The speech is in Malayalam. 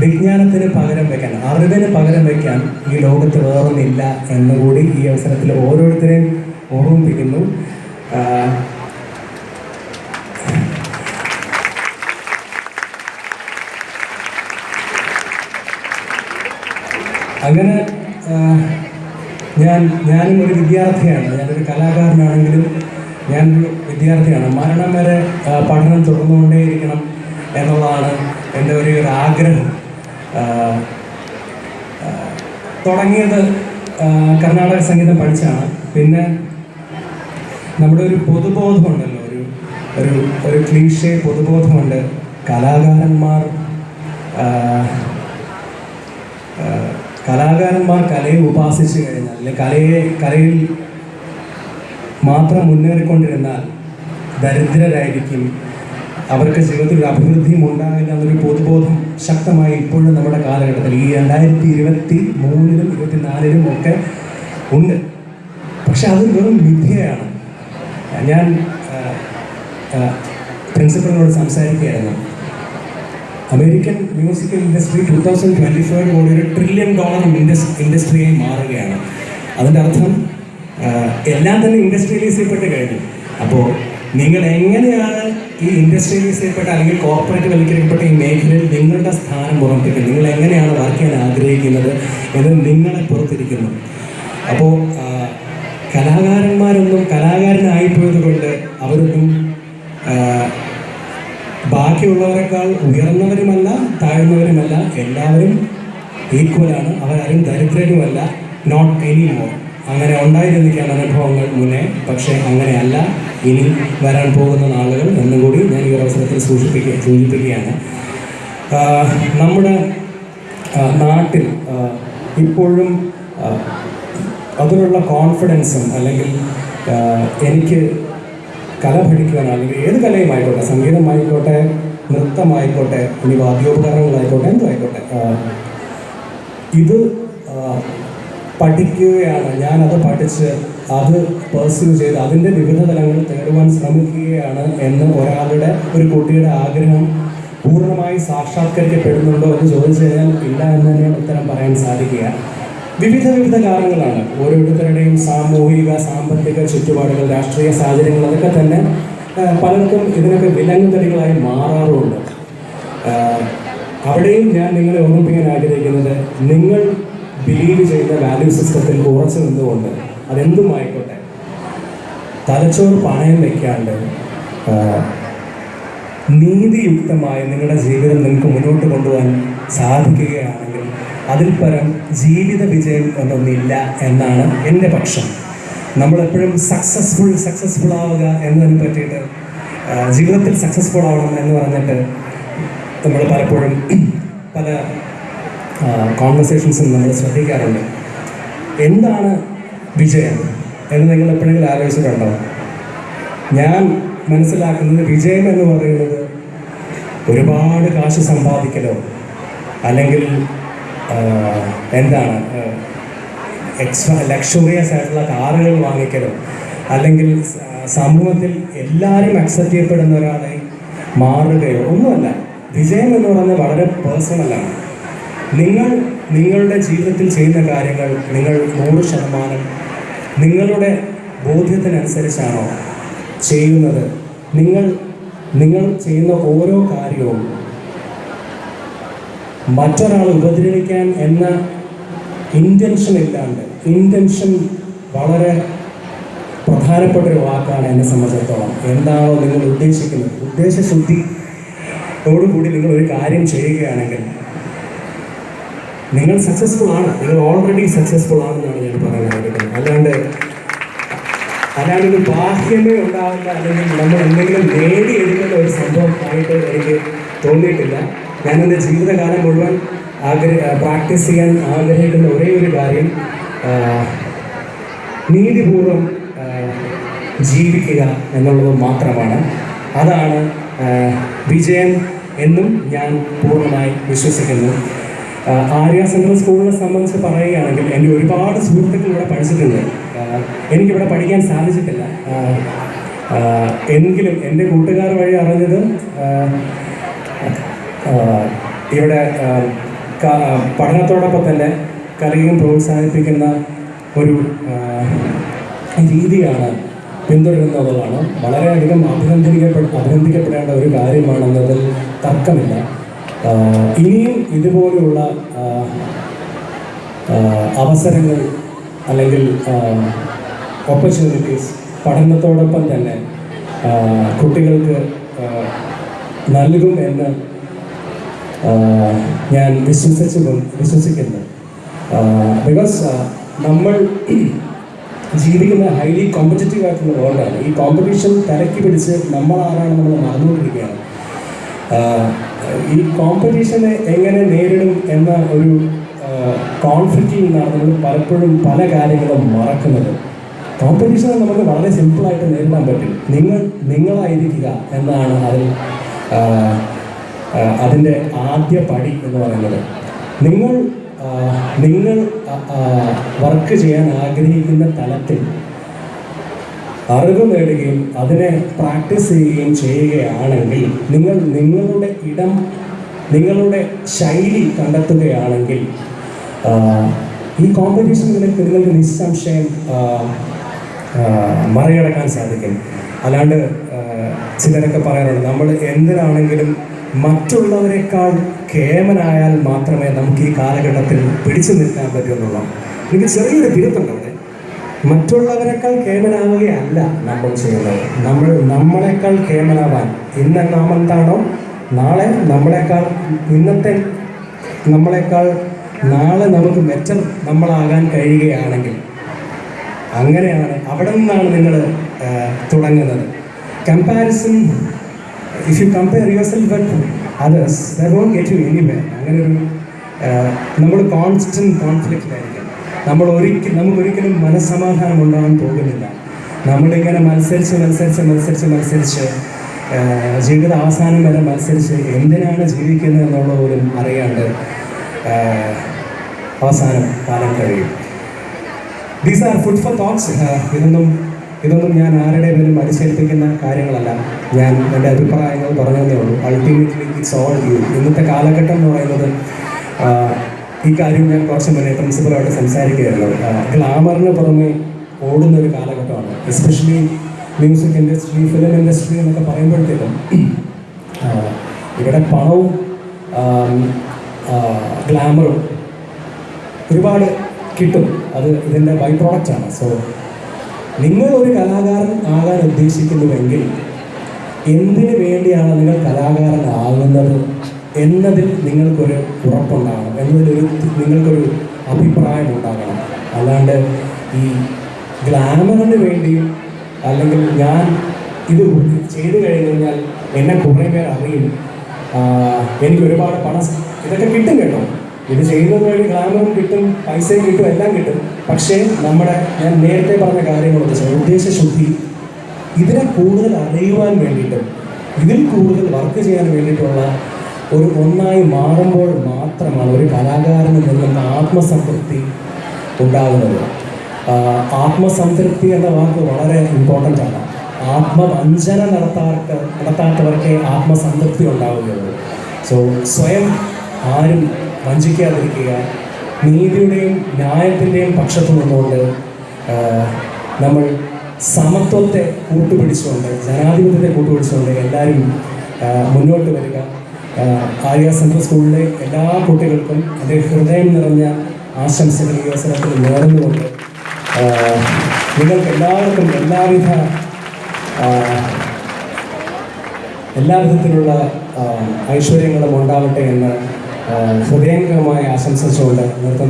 വിജ്ഞാനത്തിന് പകരം വെക്കാൻ അറിവിന് പകരം വെക്കാൻ ഈ ലോകത്ത് വേറൊന്നില്ല എന്നുകൂടി ഈ അവസരത്തിൽ ഓരോരുത്തരെയും ഓർമ്മിപ്പിക്കുന്നു. അങ്ങനെ ഞാൻ ഞാനും ഒരു വിദ്യാർത്ഥിയാണ് ഞാനൊരു കലാകാരനാണെങ്കിലും ഞാനൊരു വിദ്യാർത്ഥിയാണ്. മരണം വരെ പഠനം തുടർന്നുകൊണ്ടേയിരിക്കണം എന്നുള്ളതാണ് എന്റെ ഒരു ആഗ്രഹം. തുടങ്ങിയത് കർണാടക സംഗീതം പഠിച്ചാണ്. പിന്നെ നമ്മുടെ ഒരു പൊതുബോധമുണ്ടല്ലോ ഒരു ഒരു ഒരു ക്ലീഷേ പൊതുബോധമുണ്ട്. കലാകാരന്മാർ കലാകാരന്മാർ കലയെ ഉപാസിച്ചു കഴിഞ്ഞാൽ അല്ലെങ്കിൽ കലയെ കലയിൽ മാത്രം മുന്നേറിക്കൊണ്ടിരുന്നാൽ ദരിദ്രരായിരിക്കും. അവർക്ക് ജീവിതത്തിൽ അഭിവൃദ്ധിയും ഉണ്ടാകില്ല എന്നൊരു പൊതുബോധം ശക്തമായി ഇപ്പോഴും നമ്മുടെ കാലഘട്ടത്തിൽ ഈ രണ്ടായിരത്തി ഇരുപത്തി മൂന്നിലും ഇരുപത്തിനാലിലും ഒക്കെ ഉണ്ട്. പക്ഷെ അത് വെറും മിഥ്യയാണ്. ഞാൻ പ്രിൻസിപ്പലിനോട് സംസാരിക്കുകയായിരുന്നു. American musical industry two thousand twenty five crore ഒരു ട്രില്യൺ ഡോളർ ഇൻഡസ് ഇൻഡസ്ട്രിയായി മാറുകയാണ്. അതിന്റെ അർത്ഥം എല്ലാം തന്നെ ഇൻഡസ്ട്രിയലൈസ് ചെയ്യപ്പെട്ട് കഴിഞ്ഞു. അപ്പോൾ നിങ്ങൾ എങ്ങനെയാണ് ഈ ഇൻഡസ്ട്രീസിൽപ്പെട്ട അല്ലെങ്കിൽ കോർപ്പറേറ്റ് വൽക്കരിക്കപ്പെട്ട ഈ മേഖലയിൽ നിങ്ങളുടെ സ്ഥാനം ഉറപ്പിക്കുന്നത്? നിങ്ങൾ എങ്ങനെയാണ് വർക്ക് ചെയ്യാൻ ആഗ്രഹിക്കുന്നത് എന്ന് നിങ്ങളെ പുറത്തിരിക്കുന്നു. അപ്പോൾ കലാകാരന്മാരൊന്നും കലാകാരനായിപ്പോയത് കൊണ്ട് അവരൊന്നും ബാക്കിയുള്ളവരെക്കാൾ ഉയർന്നവരുമല്ല താഴ്ന്നവരുമല്ല എല്ലാവരും ഈക്വലാണ് അവരാരും ദരിദ്രരുമല്ല നോട്ട് എനി മോർ അങ്ങനെ ഉണ്ടായിരുന്നിരിക്കുകയാണ് അനുഭവങ്ങൾ മുന്നേ. പക്ഷേ അങ്ങനെയല്ല. ഇനി വരാൻ പോകുന്ന നാളുകൾ എന്നുകൂടി ഞാൻ ഈ അവസരത്തിൽ സൂചിപ്പിക്കുക സൂചിപ്പിക്കുകയാണ്. നമ്മുടെ നാട്ടിൽ ഇപ്പോഴും അതിനുള്ള കോൺഫിഡൻസും അല്ലെങ്കിൽ എനിക്ക് കല പഠിക്കുവാൻ അല്ലെങ്കിൽ ഏത് കലയുമായിക്കോട്ടെ സംഗീതമായിക്കോട്ടെ നൃത്തമായിക്കോട്ടെ ഇനി വാദ്യോപകരണങ്ങളായിക്കോട്ടെ എന്തുമായിക്കോട്ടെ ഇത് പഠിക്കുകയാണ്. ഞാനത് പഠിച്ച് അത് പേഴ്സ്യൂ ചെയ്ത് അതിന്റെ വിവിധ തലങ്ങൾ തേടുവാൻ ശ്രമിക്കുകയാണ് എന്ന് ഒരാളുടെ ഒരു കുട്ടിയുടെ ആഗ്രഹം പൂർണമായി സാക്ഷാത്കരിക്കപ്പെടുന്നുണ്ടോ എന്ന് ചോദിച്ചു കഴിഞ്ഞാൽ ഇല്ല എന്ന് തന്നെ ഉത്തരം പറയാൻ സാധിക്കുക. വിവിധ വിവിധ കാരണങ്ങളാണ്. ഓരോരുത്തരുടെയും സാമൂഹിക സാമ്പത്തിക ചുറ്റുപാടുകൾ രാഷ്ട്രീയ സാഹചര്യങ്ങൾ അതൊക്കെ തന്നെ പലർക്കും ഇതിനൊക്കെ വിലങ്ങുതടികളായി മാറാറുമുണ്ട് അവിടെയും ഞാൻ നിങ്ങളെ ഓർമ്മിപ്പിക്കാൻ ആഗ്രഹിക്കുന്നത് നിങ്ങൾ ബിലീവ് ചെയ്യുന്ന വാല്യൂ സിസ്റ്റത്തിൽ ഉറച്ചു നിന്നുകൊണ്ട് അതെന്തുമായിക്കോട്ടെ? തലച്ചോറ് പണയം വെക്കാണ്ട് നീതിയുക്തമായി നിങ്ങളുടെ ജീവിതം നിങ്ങൾക്ക് മുന്നോട്ട് കൊണ്ടുപോകാൻ സാധിക്കുകയാണെങ്കിൽ അതിൽ പരം ജീവിത വിജയം എന്നൊന്നില്ല എന്നാണ് എന്റെ പക്ഷം. നമ്മളെപ്പോഴും സക്സസ്ഫുൾ സക്സസ്ഫുൾ ആവുക എന്നതിനെ പറ്റിയിട്ട് ജീവിതത്തിൽ സക്സസ്ഫുൾ ആവണം എന്ന് പറഞ്ഞിട്ട് നമ്മൾ പലപ്പോഴും പല കോൺവെർസേഷൻസും നമ്മൾ ശ്രദ്ധിക്കാറുണ്ട്. എന്താണ് വിജയം എന്ന് നിങ്ങൾ എപ്പോഴെങ്കിലും ആലോചിച്ചിട്ടുണ്ടോ ഞാൻ മനസ്സിലാക്കുന്നത് വിജയം എന്ന് പറയുന്നത് ഒരുപാട് കാശ് സമ്പാദിക്കലോ അല്ലെങ്കിൽ എന്താണ് എക്സ്ട്രാ ലക്ഷറിയസ് ആയിട്ടുള്ള കാറുകൾ വാങ്ങിക്കലോ അല്ലെങ്കിൽ സമൂഹത്തിൽ എല്ലാവരും അക്സെപ്റ്റ് ചെയ്യപ്പെടുന്ന ഒരാളെ മാറുകയോ ഒന്നുമല്ല. വിജയം എന്ന് പറയുന്നത് വളരെ പേഴ്സണലാണ് നിങ്ങൾ നിങ്ങളുടെ ജീവിതത്തിൽ ചെയ്യുന്ന കാര്യങ്ങൾ നിങ്ങൾ നൂറ് ശതമാനം നിങ്ങളുടെ ബോധ്യത്തിനനുസരിച്ചാണോ ചെയ്യുന്നത്? നിങ്ങൾ നിങ്ങൾ ചെയ്യുന്ന ഓരോ കാര്യവും മറ്റൊരാൾ ഉപദ്രവിക്കാൻ എന്ന ഇന്റൻഷൻ ഇല്ലാണ്ട് ഇന്റൻഷൻ വളരെ പ്രധാനപ്പെട്ട ഒരു വാക്കാണ് എന്നെ സംബന്ധിച്ചിടത്തോളം. എന്താണോ നിങ്ങൾ ഉദ്ദേശിക്കുന്നത്? ഉദ്ദേശശുദ്ധിയോടുകൂടി നിങ്ങൾ ഒരു കാര്യം ചെയ്യുകയാണെങ്കിൽ നിങ്ങൾ സക്സസ്ഫുൾ ആണ്. നിങ്ങൾ ഓൾറെഡി സക്സസ്ഫുൾ ആണെന്നാണ് ഞാൻ പറയാൻ ആഗ്രഹിക്കുന്നത് അല്ലാണ്ട് അല്ലാണ്ട് ഒരു ബാഹ്യമേ ഉണ്ടാവില്ല അല്ലെങ്കിൽ നമ്മൾ എന്തെങ്കിലും നേടിയെടുക്കുന്ന ഒരു സംഭവം ആയിട്ട് എനിക്ക് തോന്നിയിട്ടില്ല. ഞാൻ എന്റെ ജീവിതകാലം മുഴുവൻ ആഗ്രഹ പ്രാക്ടീസ് ചെയ്യാൻ ആഗ്രഹിക്കുന്ന ഒരേ ഒരു കാര്യം നീതിപൂർവം ജീവിക്കുക എന്നുള്ളത് മാത്രമാണ്. അതാണ് വിജയം എന്നും ഞാൻ പൂർണമായി വിശ്വസിക്കുന്നു. ആര്യ സെൻട്രൽ സ്കൂളിനെ സംബന്ധിച്ച് പറയുകയാണെങ്കിൽ എന്റെ ഒരുപാട് സുഹൃത്തുക്കൾ ഇവിടെ പഠിച്ചിട്ടുണ്ട്. എനിക്കിവിടെ പഠിക്കാൻ സാധിച്ചിട്ടില്ല. എങ്കിലും എന്റെ കൂട്ടുകാർ വഴി അറിഞ്ഞത് ഇവിടെ പഠനത്തോടൊപ്പം തന്നെ കലയും പ്രോത്സാഹിപ്പിക്കുന്ന ഒരു രീതിയാണ് പിന്തുടരുന്നതാണ് വളരെയധികം അഭിനന്ദിക്കപ്പെ അഭിനന്ദിക്കപ്പെടേണ്ട ഒരു കാര്യമാണെന്നതിൽ തർക്കമില്ല. ഇനിയും ആ, അവസരങ്ങൾ അല്ലെങ്കിൽ ഓപ്പർച്യൂണിറ്റീസ് പഠനത്തോടൊപ്പം തന്നെ കുട്ടികൾക്ക് നൽകും എന്ന് ഞാൻ വിശ്വസിച്ചു വിശ്വസിക്കുന്നു. ബിക്കോസ് നമ്മൾ ജീവിക്കുന്ന ഹൈലി കോമ്പറ്റീവ് ആയിട്ടുള്ള വേൾഡാണ് ഈ കോമ്പറ്റീഷൻ തിരക്കി പിടിച്ച് നമ്മൾ ആരാണ് നമ്മൾ മറന്നുകൊണ്ടിരിക്കുകയാണ്. ഈ കോമ്പറ്റീഷനെ എങ്ങനെ നേരിടും എന്ന ഒരു കോൺഫ്ലിക്റ്റിൽ നിന്നാണ് നമ്മൾ പലപ്പോഴും പല കാര്യങ്ങളും മറക്കുന്നത്. കോമ്പറ്റീഷനെ നമുക്ക് വളരെ സിമ്പിളായിട്ട് നേരിടാൻ പറ്റും. നിങ്ങൾ നിങ്ങളായിരിക്കുക എന്നാണ് അതിൽ അതിന്റെ ആദ്യ പടി എന്ന് പറയുന്നത്. നിങ്ങൾ നിങ്ങൾ വർക്ക് ചെയ്യാൻ ആഗ്രഹിക്കുന്ന തലത്തിൽ അറിവ് നേടുകയും അതിനെ പ്രാക്ടീസ് ചെയ്യുകയും ചെയ്യുകയാണെങ്കിൽ നിങ്ങൾ നിങ്ങളുടെ ഇടം നിങ്ങളുടെ ശൈലി കണ്ടെത്തുകയാണെങ്കിൽ ഈ കോമ്പറ്റീഷൻ നിങ്ങൾക്ക് നിസ്സംശയം ആ, ആ, മറികടക്കാൻ സാധിക്കും. അല്ലാണ്ട് ചിലരൊക്കെ പറയാറുണ്ട് നമ്മൾ എന്തിനാണെങ്കിലും മറ്റുള്ളവരെക്കാൾ കേമനായാൽ മാത്രമേ നമുക്ക് ഈ കാലഘട്ടത്തിൽ പിടിച്ചു നിൽക്കാൻ പറ്റൂ എന്നുള്ള എനിക്ക് ചെറിയൊരു തിരുത്തുണ്ട് അവിടെ. മറ്റുള്ളവരെക്കാൾ കേമനാവുകയല്ല നമ്മൾ ചെയ്യുന്നത്. നമ്മൾ നമ്മളെക്കാൾ കേമനാവാൻ ഇന്ന് നാം എന്താണോ നാളെ നമ്മളെക്കാൾ ഇന്നത്തെ നമ്മളെക്കാൾ നാളെ നമുക്ക് മെച്ചം നമ്മളാകാൻ കഴിയുകയാണെങ്കിൽ അങ്ങനെയാണ് അവിടെ നിന്നാണ് നിങ്ങൾ തുടങ്ങുന്നത്. Comparison if you compare yourself with others don't get you anyway അങ്ങനെ ഒരു നമ്മൾ കോൺസ്റ്റന്റ് കോൺഫ്ലിക്റ്റിലായിരിക്കും നമ്മൾ ഒരിക്കലും നമുക്കൊരിക്കലും മനസ്സമാധാനം ഉണ്ടാകാൻ പോകുന്നില്ല. നമ്മളിങ്ങനെ മത്സരിച്ച് മത്സരിച്ച് മത്സരിച്ച് മത്സരിച്ച് ജീവിത അവസാനം വരെ മത്സരിച്ച് എന്തിനാണ് ജീവിക്കുന്നത് എന്നുള്ളത് പോലും അറിയാണ്ട് അവസാനം കാലം കഴിയും. These are food for thoughts ഇതൊന്നും ഇതൊന്നും ഞാൻ ആരുടെ പേരും അടിച്ചേൽപ്പിക്കുന്ന കാര്യങ്ങളല്ല. ഞാൻ എന്റെ അഭിപ്രായങ്ങൾ പറഞ്ഞതേ ഉള്ളൂ. അൾട്ടിമേറ്റ്ലി ഇറ്റ്സ് ഓൾ യു ഇന്നത്തെ കാലഘട്ടം എന്ന് പറയുന്നത് ഈ കാര്യം ഞാൻ കുറച്ച് മുന്നേ പ്രിൻസിപ്പളായിട്ട് സംസാരിക്കുകയായിരുന്നു. ഗ്ലാമറിന് പുറമെ ഓടുന്ന ഒരു കാലഘട്ടമാണ്. Especially music industry film industry എന്നൊക്കെ പറയുമ്പോഴത്തേക്കും ഇവിടെ പണവും ഗ്ലാമറും ഒരുപാട് കിട്ടും. അത് ഇതിന്റെ ബൈ പ്രോഡക്റ്റാണ് സോ നിങ്ങൾ ഒരു കലാകാരൻ ആകാൻ ഉദ്ദേശിക്കുന്നുവെങ്കിൽ എന്തിനു വേണ്ടിയാണ് നിങ്ങൾ കലാകാരൻ കലാകാരനാകുന്നത് എന്നതിൽ നിങ്ങൾക്കൊരു ഉറപ്പുണ്ടാകണം എന്നതിലൊരു നിങ്ങൾക്കൊരു അഭിപ്രായം ഉണ്ടാകണം അല്ലാണ്ട് ഈ ഗ്ലാമറിന് വേണ്ടി അല്ലെങ്കിൽ ഞാൻ ഇത് ചെയ്തു കഴിഞ്ഞു കഴിഞ്ഞാൽ എന്നെ കുറേ പേർ അറിയും. എനിക്ക് ഒരുപാട് പണം ഇതൊക്കെ കിട്ടും കേട്ടോ. ഇത് ചെയ്യുന്നത് വഴി ഗ്ലാമറും കിട്ടും പൈസയും കിട്ടും എല്ലാം കിട്ടും. പക്ഷേ നമ്മുടെ ഞാൻ നേരത്തെ പറഞ്ഞ കാര്യങ്ങളൊക്കെ വെച്ചാൽ ഉദ്ദേശശുദ്ധി ഇതിനെ കൂടുതൽ അറിയുവാൻ വേണ്ടിയിട്ടും ഇതിൽ കൂടുതൽ വർക്ക് ചെയ്യാൻ വേണ്ടിയിട്ടുള്ള ഒരു ഒന്നായി മാറുമ്പോൾ മാത്രമാണ് ഒരു കലാകാരനിൽ നിന്നും ആത്മസംതൃപ്തി ഉണ്ടാകുന്നത് ആത്മസംതൃപ്തി എന്ന വാക്ക് വളരെ ഇമ്പോർട്ടന്റ് ആണ്. ആത്മവഞ്ചന നടത്താത്ത നടത്താത്തവർക്കേ ആത്മസംതൃപ്തി ഉണ്ടാവുകയുള്ളൂ. സോ സ്വയം ആരും വഞ്ചിക്കാതിരിക്കുക നീതിയുടെയും ന്യായത്തിന്റെയും പക്ഷത്തു നിന്നുകൊണ്ട് നമ്മൾ സമത്വത്തെ കൂട്ടുപിടിച്ചുകൊണ്ട് ജനാധിപത്യത്തെ കൂട്ടുപിടിച്ചുകൊണ്ട് എല്ലാവരും മുന്നോട്ട് വരിക. ആര്യ സെൻട്രൽ സ്കൂളിലെ എല്ലാ കുട്ടികൾക്കും എന്റെ ഹൃദയം നിറഞ്ഞ ആശംസകൾ ഈ അവസരത്തിൽ നേർന്നുകൊണ്ട് നിങ്ങൾക്ക് എല്ലാവർക്കും എല്ലാവിധ എല്ലാ വിധത്തിലുള്ള ഐശ്വര്യങ്ങളും ഉണ്ടാവട്ടെ എന്ന് ഹൃദയംഗമായി ആശംസിച്ചുകൊണ്ട് നിർത്തുന്നു.